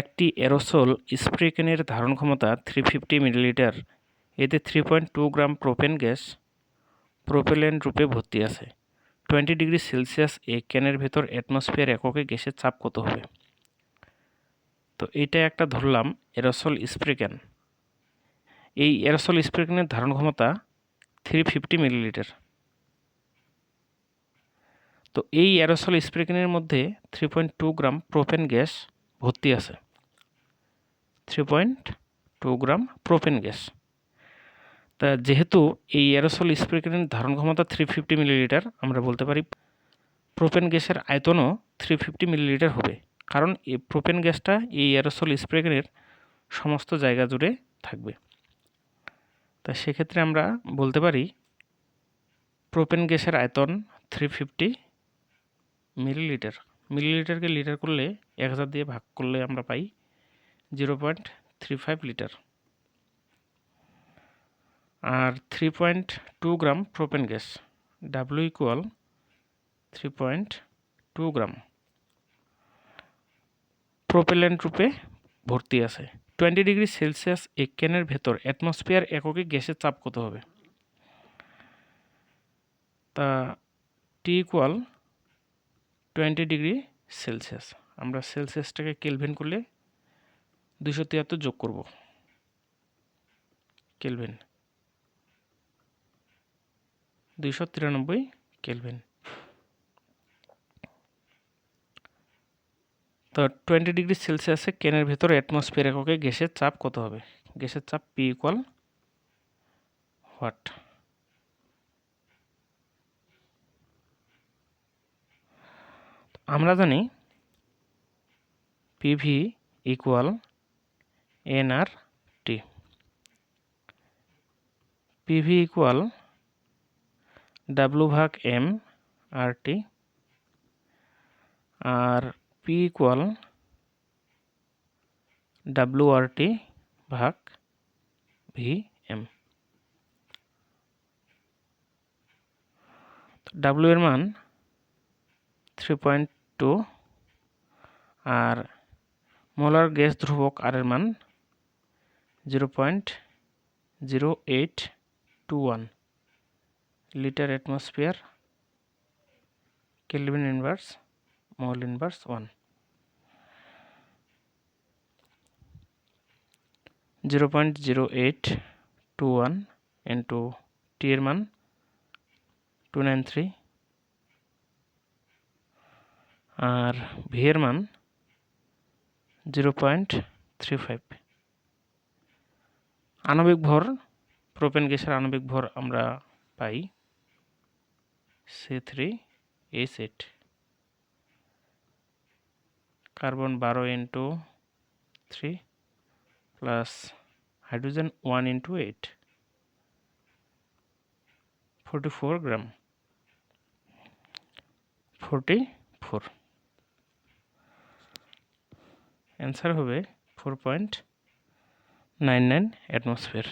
একটি এরোসোল স্প্রে ক্যানের ধারণ ক্ষমতা থ্রি ফিফটি মিলিলিটার। এতে three point two gram propane gas propellant রূপে ভর্তি আছে। টোয়েন্টি ডিগ্রি সেলসিয়াস এ ক্যানের ভেতর অ্যাটমসফিয়ার এককে গ্যাসের চাপ কত হবে? তো এইটা একটা ধরলাম এরোসল স্প্রে ক্যান এই এরোসল স্প্রে ক্যানের ধারণ ক্ষমতা থ্রি ফিফটি মিলিলিটার। তো এই অ্যারোসল স্প্রে ক্যানের মধ্যে three point two gram propane gas ভর্তি আছে। Three point two gram propane gas তা যেহেতু এই অ্যারোসল স্প্রে ক্যানের ধারণ ক্ষমতা থ্রি ফিফটি মিলিলিটার আমরা বলতে পারি প্রোপেন গ্যাসের আয়তনও থ্রি ফিফটি মিলিলিটার হবে। কারণ এই প্রোপেন গ্যাসটা এই অ্যারোসল স্প্রে ক্যানের সমস্ত জায়গা জুড়ে থাকবে। তা সেক্ষেত্রে আমরা বলতে পারি প্রোপেন গ্যাসের আয়তন থ্রি ফিফটি মিলিলিটার মিলিলিটারকে লিটার করলে এক হাজার দিয়ে ভাগ করলে আমরা পাই zero point three five litre আর three point two gram propane gas W equal three point two gram propellant রূপে ভর্তি আছে। টোয়েন্টি ডিগ্রি সেলসিয়াস এক ক্যানের ভেতর অ্যাটমসফিয়ার এককে গ্যাসের চাপ কত হবে? তা T equal twenty degree Celsius আমরা সেলসিয়াসটাকে কেলভিন করলে দুশো তিয়াত্তর যোগ করব। কেলভিন। দুইশো তিরানব্বই কেলভিন। তো টোয়েন্টি ডিগ্রি সেলসিয়াসে কেনের ভেতর অ্যাটমসফিয়ার এককে গ্যাসের চাপ কত হবে? গ্যাসের চাপ পি ইকুয়াল হোয়াট? আমরা জানি PV equal N R T PV equal W ভাগ এম আর টি আর P equal W R T ভাগ ভি এম ডাব্লু এর মান থ্রি পয়েন্ট টু। আর মোলার গ্যাস ধ্রুবক আর এর মান zero point zero eight two one litre atmosphere Kelvin inverse mole inverse one zero point zero eight two one into T এর মান two nine three আর V এর মান zero point three five আণবিক ভর, প্রোপেন গ্যাসের আণবিক ভর আমরা পাই C three H eight carbon বারো into three plus hydrogen one into eight, forty four gram, forty four. Answer হবে four point nine nine atmosphere.